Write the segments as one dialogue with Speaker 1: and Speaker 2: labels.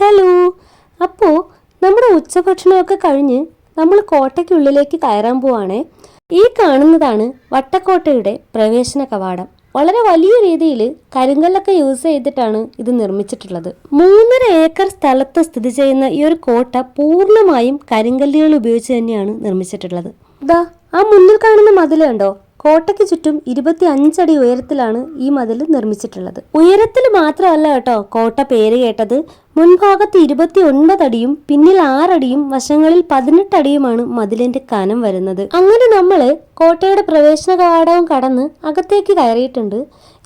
Speaker 1: Hello. അപ്പോൾ നമ്മുടെ ഉച്ചഭക്ഷണമൊക്കെ കഴിഞ്ഞ് നമ്മൾ കോട്ടയ്ക്കുള്ളിലേക്ക് കയറാൻ പോവാണേ. ഈ കാണുന്നതാണ് വട്ടക്കോട്ടയുടെ പ്രവേശന കവാടം. വളരെ വലിയ രീതിയിൽ കരിങ്കല്ലൊക്കെ യൂസ് ചെയ്തിട്ടാണ് ഇത് നിർമ്മിച്ചിട്ടുള്ളത്. മൂന്നര ഏക്കർ സ്ഥലത്ത് സ്ഥിതി ചെയ്യുന്ന ഈ ഒരു കോട്ട പൂർണമായും കരിങ്കല്ലുകൾ ഉപയോഗിച്ച് തന്നെയാണ് നിർമ്മിച്ചിട്ടുള്ളത്. ദാ ആ മുന്നിൽ കാണുന്ന മതിലുണ്ടോ? കോട്ടയ്ക്ക് ചുറ്റും ഇരുപത്തി അഞ്ചടി ഉയരത്തിലാണ് ഈ മതിൽ നിർമ്മിച്ചിട്ടുള്ളത്. ഉയരത്തിൽ മാത്രമല്ല കേട്ടോ കോട്ട പേര് കേട്ടത്. മുൻഭാഗത്ത് ഇരുപത്തി ഒൻപത് അടിയും പിന്നിൽ ആറടിയും വശങ്ങളിൽ പതിനെട്ടടിയുമാണ് മതിലിന്റെ കനം വരുന്നത്. അങ്ങനെ നമ്മൾ കോട്ടയുടെ പ്രവേശന കവാടവും കടന്ന് അകത്തേക്ക് കയറിയിട്ടുണ്ട്.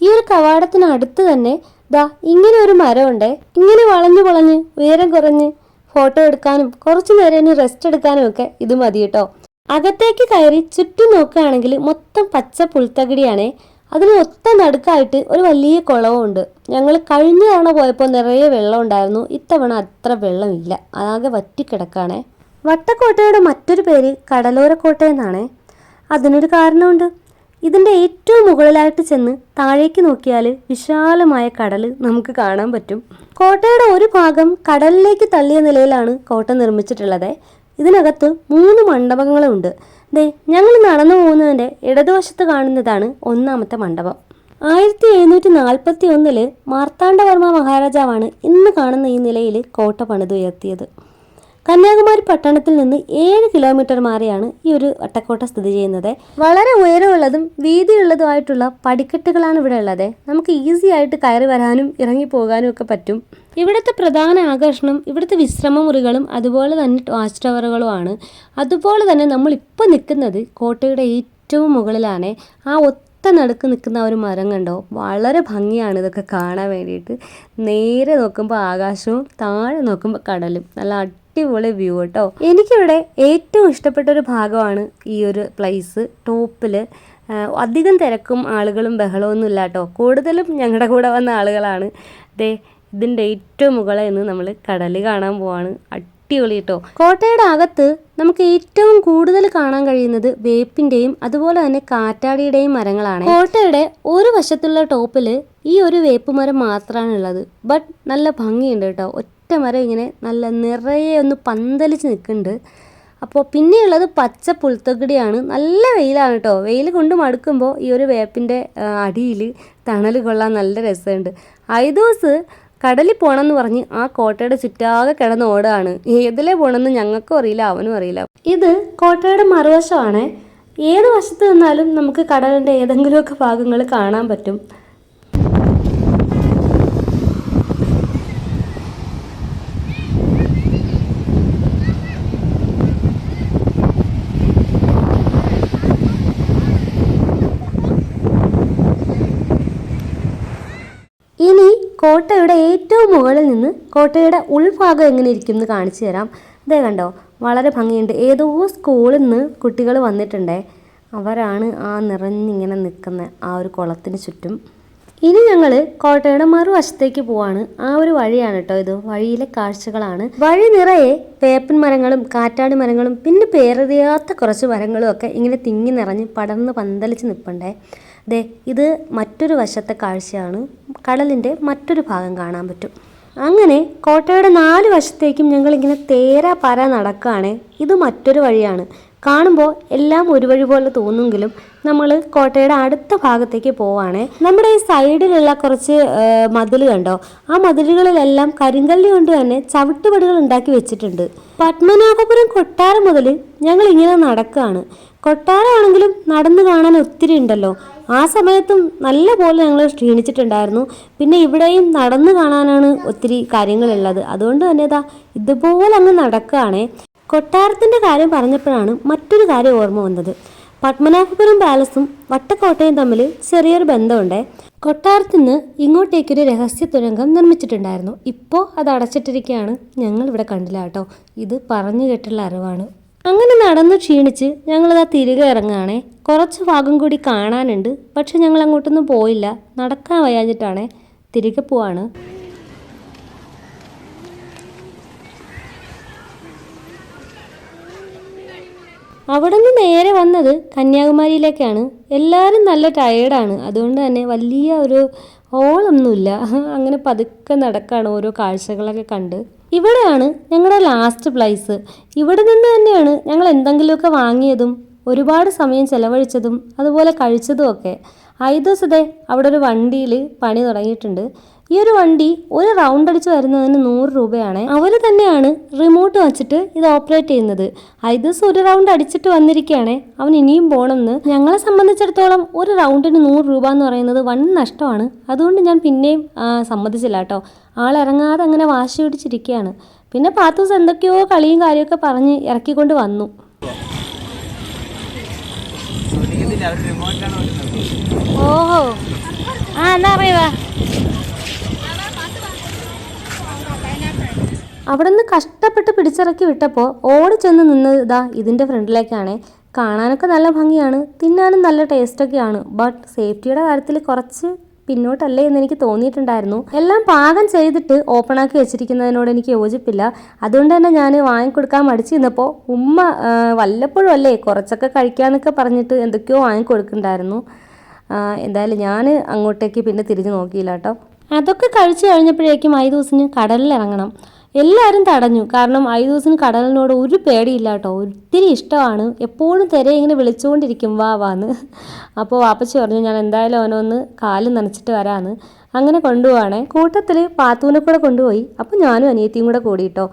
Speaker 1: ഈ ഒരു കവാടത്തിന് അടുത്ത് തന്നെ ദാ ഇങ്ങനെ ഒരു മരമുണ്ടേ. ഇങ്ങനെ വളഞ്ഞു വളഞ്ഞ് ഉയരം കുറഞ്ഞ് ഫോട്ടോ എടുക്കാനും കുറച്ചു നേരം റെസ്റ്റ് എടുക്കാനും ഒക്കെ ഇത് മതി കേട്ടോ. അകത്തേക്ക് കയറി ചുറ്റും നോക്കുകയാണെങ്കിൽ മൊത്തം പച്ച പുൽത്തകിടിയാണേ. അതിന് ഒത്ത നടുക്കായിട്ട് ഒരു വലിയ കുളവുമുണ്ട് ഞങ്ങൾ കഴിഞ്ഞ തവണ പോയപ്പോൾ നിറയെ വെള്ളം ഉണ്ടായിരുന്നു. ഇത്തവണ അത്ര വെള്ളമില്ല. ആകെ വറ്റിക്കിടക്കാണേ. വട്ടക്കോട്ടയുടെ മറ്റൊരു പേര് കടലോരക്കോട്ട എന്നാണ്. അതിനൊരു കാരണമുണ്ട്. ഇതിന്റെ ഏറ്റവും മുകളിലായിട്ട് ചെന്ന് താഴേക്ക് നോക്കിയാൽ വിശാലമായ കടൽ നമുക്ക് കാണാൻ പറ്റും. കോട്ടയുടെ ഒരു ഭാഗം കടലിലേക്ക് തള്ളിയ നിലയിലാണ് കോട്ട നിർമ്മിച്ചിട്ടുള്ളത്. ഇതിനകത്ത് മൂന്ന് മണ്ഡപങ്ങളുണ്ട്. ദേ ഞങ്ങൾ നടന്നു പോകുന്നതിന്റെ ഇടതുവശത്ത് കാണുന്നതാണ് ഒന്നാമത്തെ മണ്ഡപം. ആയിരത്തി എഴുന്നൂറ്റി നാൽപ്പത്തി ഒന്നിൽ മാർത്താണ്ഡവർമ്മ മഹാരാജാവാണ് ഇന്ന് കാണുന്ന ഈ നിലയിൽ കോട്ട പണിതുയർത്തിയത് കന്യാകുമാരി പട്ടണത്തിൽ നിന്ന് ഏഴ് കിലോമീറ്റർ മാറിയാണ് ഈ ഒരു വട്ടക്കോട്ട സ്ഥിതി ചെയ്യുന്നത്. വളരെ ഉയരമുള്ളതും വീതിയുള്ളതുമായിട്ടുള്ള പടിക്കെട്ടുകളാണ് ഇവിടെ ഉള്ളത്. നമുക്ക് ഈസി ആയിട്ട് കയറി വരാനും ഇറങ്ങി പോകാനും ഒക്കെ പറ്റും. ഇവിടുത്തെ പ്രധാന ആകർഷണം ഇവിടുത്തെ വിശ്രമ മുറികളും അതുപോലെ തന്നെ വാച്ച് ടവറുകളുമാണ് അതുപോലെ തന്നെ നമ്മൾ ഇപ്പോൾ നിൽക്കുന്നത് കോട്ടയുടെ ഏറ്റവും മുകളിലാണ്. ആ ഒത്ത നടുക്ക് നിൽക്കുന്ന ഒരു മരം കണ്ടോ? വളരെ ഭംഗിയാണ് ഇതൊക്കെ കാണാൻ വേണ്ടിയിട്ട്. നേരെ നോക്കുമ്പോൾ ആകാശവും താഴെ നോക്കുമ്പോൾ കടലും. നല്ല അടിപൊളി വ്യൂ കേട്ടോ. എനിക്കിവിടെ ഏറ്റവും ഇഷ്ടപ്പെട്ട ഒരു ഭാഗമാണ് ഈ ഒരു പ്ലേസ് ടോപ്പിൽ അധികം തിരക്കും ആളുകളും ബഹളമൊന്നും ഇല്ല കേട്ടോ കൂടുതലും ഞങ്ങളുടെ കൂടെ വന്ന ആളുകളാണ്. ദേ ഇതിന്റെ ഏറ്റവും മുകളിൽ നിന്ന് നമ്മൾ കടൽ കാണാൻ പോവാണ്. അടിപൊളി കേട്ടോ കോട്ടയുടെ അകത്ത് നമുക്ക് ഏറ്റവും കൂടുതൽ കാണാൻ കഴിയുന്നത് വേപ്പിന്റെയും അതുപോലെ തന്നെ കാറ്റാടിയുടെയും മരങ്ങളാണ്. കോട്ടയുടെ ഒരു വശത്തുള്ള ടോപ്പിൽ ഈ ഒരു വേപ്പ് മരം മാത്രമാണ് ഉള്ളത് ബട്ട് നല്ല ഭംഗിയുണ്ട് കേട്ടോ ഒറ്റ മരം ഇങ്ങനെ നല്ല നിറയെ ഒന്ന് പന്തലിച്ച് നിൽക്കുന്നുണ്ട്. അപ്പോൾ പിന്നെയുള്ളത് പച്ച പുൽത്തകിടിയാണ്. നല്ല വെയിലാണ് കേട്ടോ വെയിൽ കൊണ്ട് മടുക്കുമ്പോൾ ഈ ഒരു വേപ്പിന്റെ അടിയിൽ തണൽ കൊള്ളാൻ നല്ല രസമുണ്ട്. ഐദോസ് കടലിൽ പോകണമെന്ന് പറഞ്ഞ് ആ കോട്ടയുടെ ചുറ്റാകെ കിടന്ന് ഓടാണ്. ഏതിലേ പോകണമെന്ന് ഞങ്ങൾക്കും അറിയില്ല അവനും അറിയില്ല. ഇത് കോട്ടയുടെ മറുവശമാണ്. ഏത് വശത്ത് നിന്നാലും നമുക്ക് കടലിന്റെ ഏതെങ്കിലുമൊക്കെ ഭാഗങ്ങൾ കാണാൻ പറ്റും ഇനി കോട്ടയുടെ ഏറ്റവും മുകളിൽ നിന്ന് കോട്ടയുടെ ഉൾഭാഗം എങ്ങനെ ഇരിക്കും എന്ന് കാണിച്ചു തരാം. ഇതേ കണ്ടോ വളരെ ഭംഗിയുണ്ട്. ഏതോ സ്കൂളിൽ നിന്ന് കുട്ടികൾ വന്നിട്ടുണ്ടേ. അവരാണ് ആ നിറഞ്ഞിങ്ങനെ നിൽക്കുന്ന ആ ഒരു കുളത്തിന് ചുറ്റും. ഇനി ഞങ്ങൾ കോട്ടയുടെ മറുവശത്തേക്ക് പോവാണ്. ആ ഒരു വഴിയാണ് കേട്ടോ ഇത്. വഴിയിലെ കാഴ്ചകളാണ്. വഴി നിറയെ വേപ്പൻ മരങ്ങളും കാറ്റാടി മരങ്ങളും പിന്നെ പേരറിയാത്ത കുറച്ച് മരങ്ങളും ഒക്കെ ഇങ്ങനെ തിങ്ങി നിറഞ്ഞ് പടർന്ന് പന്തലിച്ച് നിൽപ്പണ്ടേ ദേ ഇത് മറ്റൊരു വശത്തെ കാഴ്ചയാണ്. കടലിന്റെ മറ്റൊരു ഭാഗം കാണാൻ പറ്റും. അങ്ങനെ കോട്ടയുടെ നാല് വശത്തേക്കും ഞങ്ങളിങ്ങനെ തേരാ പര നടക്കുകയാണ് ഇത് മറ്റൊരു വഴിയാണ്. കാണുമ്പോൾ എല്ലാം ഒരു വഴി പോലെ തോന്നുമെങ്കിലും നമ്മൾ കോട്ടയുടെ അടുത്ത ഭാഗത്തേക്ക് പോവാണ്. നമ്മുടെ ഈ സൈഡിലുള്ള കുറച്ച് മതിൽ കണ്ടോ? ആ മതിലുകളിലെല്ലാം കരിങ്കല്ല് കൊണ്ട് തന്നെ ചവിട്ടുപടികൾ ഉണ്ടാക്കി വെച്ചിട്ടുണ്ട്. പത്മനാഭപുരം കൊട്ടാരം മുതൽ ഞങ്ങൾ ഇങ്ങനെ നടക്കുകയാണ് കൊട്ടാരമാണെങ്കിലും നടന്നു കാണാൻ ഒത്തിരി ഉണ്ടല്ലോ. ആ സമയത്തും നല്ല പോലെ ഞങ്ങൾ ക്ഷീണിച്ചിട്ടുണ്ടായിരുന്നു. പിന്നെ ഇവിടെയും നടന്നു കാണാനാണ് ഒത്തിരി കാര്യങ്ങളുള്ളത്. അതുകൊണ്ട് തന്നെ ഇതാ ഇതുപോലെ അങ്ങ് നടക്കുകയാണേ കൊട്ടാരത്തിന്റെ കാര്യം പറഞ്ഞപ്പോഴാണ് മറ്റൊരു കാര്യം ഓർമ്മ വന്നത്. പത്മനാഭപുരം പാലസും വട്ടക്കോട്ടയും തമ്മിൽ ചെറിയൊരു ബന്ധമുണ്ട്. കൊട്ടാരത്തിൽ നിന്ന് ഇങ്ങോട്ടേക്കൊരു രഹസ്യ തുരങ്കം നിർമ്മിച്ചിട്ടുണ്ടായിരുന്നു. ഇപ്പോൾ അത് അടച്ചിട്ടിരിക്കുകയാണ്. ഞങ്ങൾ ഇവിടെ കണ്ടില്ല കേട്ടോ. ഇത് പറഞ്ഞു കേട്ടുള്ള അറിവാണ്. അങ്ങനെ നടന്നു ക്ഷീണിച്ച് ഞങ്ങളിതാ തിരികെ ഇറങ്ങുകയാണേ. കുറച്ച് ഭാഗം കൂടി കാണാനുണ്ട്. പക്ഷെ ഞങ്ങൾ അങ്ങോട്ടൊന്നും പോയില്ല. നടക്കാൻ വയ്യാഞ്ഞിട്ടാണേ തിരികെ പോവാണ്. അവിടെ നിന്ന് നേരെ വന്നത് കന്യാകുമാരിയിലേക്കാണ്. എല്ലാവരും നല്ല ടയേർഡാണ് അതുകൊണ്ട് തന്നെ വലിയ ഒരു ഹോളൊന്നുമില്ല അങ്ങനെ പതുക്കെ നടക്കാണ് ഓരോ കാഴ്ചകളൊക്കെ കണ്ട്. ഇവിടെയാണ് ഞങ്ങളുടെ ലാസ്റ്റ് പ്ലേസ് ഇവിടെ നിന്ന് തന്നെയാണ് ഞങ്ങൾ എന്തെങ്കിലുമൊക്കെ വാങ്ങിയതും ഒരുപാട് സമയം ചെലവഴിച്ചതും അതുപോലെ കഴിച്ചതും ഒക്കെ. ഐദോസതെ അവിടെ ഒരു വണ്ടിയിൽ പണി തുടങ്ങിയിട്ടുണ്ട്. ഈ ഒരു വണ്ടി ഒരു റൗണ്ട് അടിച്ച് വരുന്നതിന് നൂറ് രൂപയാണ്. അവർ തന്നെയാണ് റിമോട്ട് വെച്ചിട്ട് ഇത് ഓപ്പറേറ്റ് ചെയ്യുന്നത്. ഐദോസ് ഒരു റൗണ്ട് അടിച്ചിട്ട് വന്നിരിക്കുകയാണ്. അവൻ ഇനിയും പോകണമെന്ന് ഞങ്ങളെ സംബന്ധിച്ചിടത്തോളം ഒരു റൗണ്ടിന് നൂറ് രൂപ എന്ന് പറയുന്നത് വൺ നഷ്ടമാണ്. അതുകൊണ്ട് ഞാൻ പിന്നെയും സമ്മതിച്ചില്ല കേട്ടോ. ആളിറങ്ങാതെ അങ്ങനെ വാശി പിടിച്ചിരിക്കുകയാണ്. പിന്നെ പാത്തൂസ് എന്തൊക്കെയോ കളിയും കാര്യമൊക്കെ പറഞ്ഞ് ഇറക്കിക്കൊണ്ട് വന്നു. ഓഹോ. ആ എന്നാ പറയുക അവിടെ നിന്ന് കഷ്ടപ്പെട്ട് പിടിച്ചിറക്കി വിട്ടപ്പോൾ ഓടി ചെന്ന് നിന്നത് ഇതാ ഇതിന്റെ ഫ്രണ്ടിലേക്കാണ്. കാണാനൊക്കെ നല്ല ഭംഗിയാണ് തിന്നാനും നല്ല ടേസ്റ്റൊക്കെയാണ്. ബട്ട് സേഫ്റ്റിയുടെ കാര്യത്തിൽ കുറച്ച് പിന്നോട്ടല്ലേ എന്ന് എനിക്ക് തോന്നിയിട്ടുണ്ടായിരുന്നു. എല്ലാം പാകം ചെയ്തിട്ട് ഓപ്പൺ ആക്കി വെച്ചിരിക്കുന്നതിനോട് എനിക്ക് യോജിപ്പില്ല. അതുകൊണ്ട് തന്നെ ഞാൻ വാങ്ങിക്കൊടുക്കാൻ മടിച്ചു നിന്നപ്പോൾ ഉമ്മ വല്ലപ്പോഴും അല്ലേ കുറച്ചൊക്കെ കഴിക്കാനൊക്കെ പറഞ്ഞിട്ട് എന്തൊക്കെയോ വാങ്ങിക്കൊടുക്കുന്നുണ്ടായിരുന്നു. എന്തായാലും ഞാൻ അങ്ങോട്ടേക്ക് പിന്നെ തിരിഞ്ഞു നോക്കിയില്ല കേട്ടോ. അതൊക്കെ കഴിച്ചു കഴിഞ്ഞപ്പോഴേക്കും ഐ ദിവസം കടലിൽ ഇറങ്ങണം എല്ലാവരും തടഞ്ഞു. കാരണം ഐദൂസിന് കടലിനോട് ഒരു പേടിയില്ല കേട്ടോ ഒത്തിരി ഇഷ്ടമാണ്. എപ്പോഴും തിര ഇങ്ങനെ വിളിച്ചുകൊണ്ടിരിക്കും വാ വാന്ന്. അപ്പോൾ വാപ്പച്ചി പറഞ്ഞു ഞാൻ എന്തായാലും അവനൊന്ന് കാൽ നനച്ചിട്ട് വരാമെന്ന് അങ്ങനെ കൊണ്ടുപോവാണേ. കൂട്ടത്തിൽ പാത്തൂനെ കൂടെ കൊണ്ടുപോയി. അപ്പോൾ ഞാനും അനിയത്തിയും കൂടെ കൂടിയിട്ടോ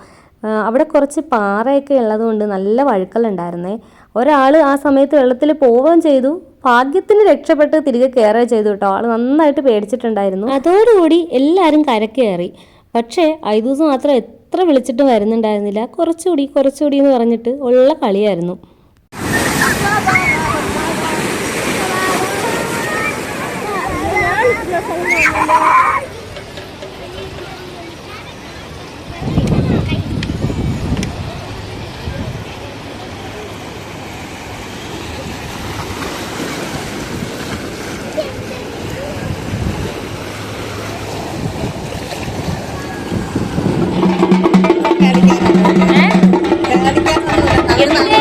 Speaker 1: അവിടെ കുറച്ച് പാറയൊക്കെ ഉള്ളതുകൊണ്ട് നല്ല വഴുക്കലുണ്ടായിരുന്നേ. ഒരാൾ ആ സമയത്ത് വെള്ളത്തിൽ പോവുകയും ചെയ്തു. ഭാഗ്യത്തിന് രക്ഷപ്പെട്ട് തിരികെ കയറുകയും ചെയ്തു കേട്ടോ ആൾ നന്നായിട്ട് പേടിച്ചിട്ടുണ്ടായിരുന്നു. അതോടുകൂടി എല്ലാവരും കരക്കയറി പക്ഷേ ഐദൂസ് മാത്രം എത്ര വിളിച്ചിട്ട് വരുന്നുണ്ടായിരുന്നില്ല. കുറച്ചുകൂടി കുറച്ചുകൂടി എന്ന് പറഞ്ഞിട്ട് ഉള്ള കളിയായിരുന്നു. Yeah.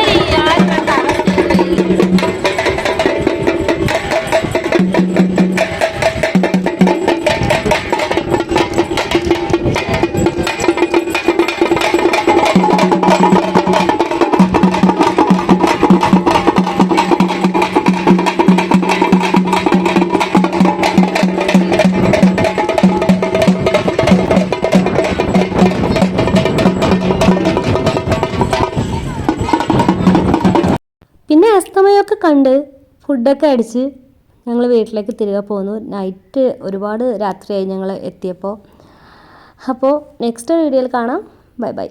Speaker 1: അസ്തമയമൊക്കെ കണ്ട് ഫുഡൊക്കെ അടിച്ച് ഞങ്ങൾ വീട്ടിലേക്ക് തിരികെ പോന്നു. നൈറ്റ് ഒരുപാട് രാത്രിയായി ഞങ്ങൾ എത്തിയപ്പോൾ. അപ്പോൾ നെക്സ്റ്റ് വീഡിയോയിൽ കാണാം. Bye bye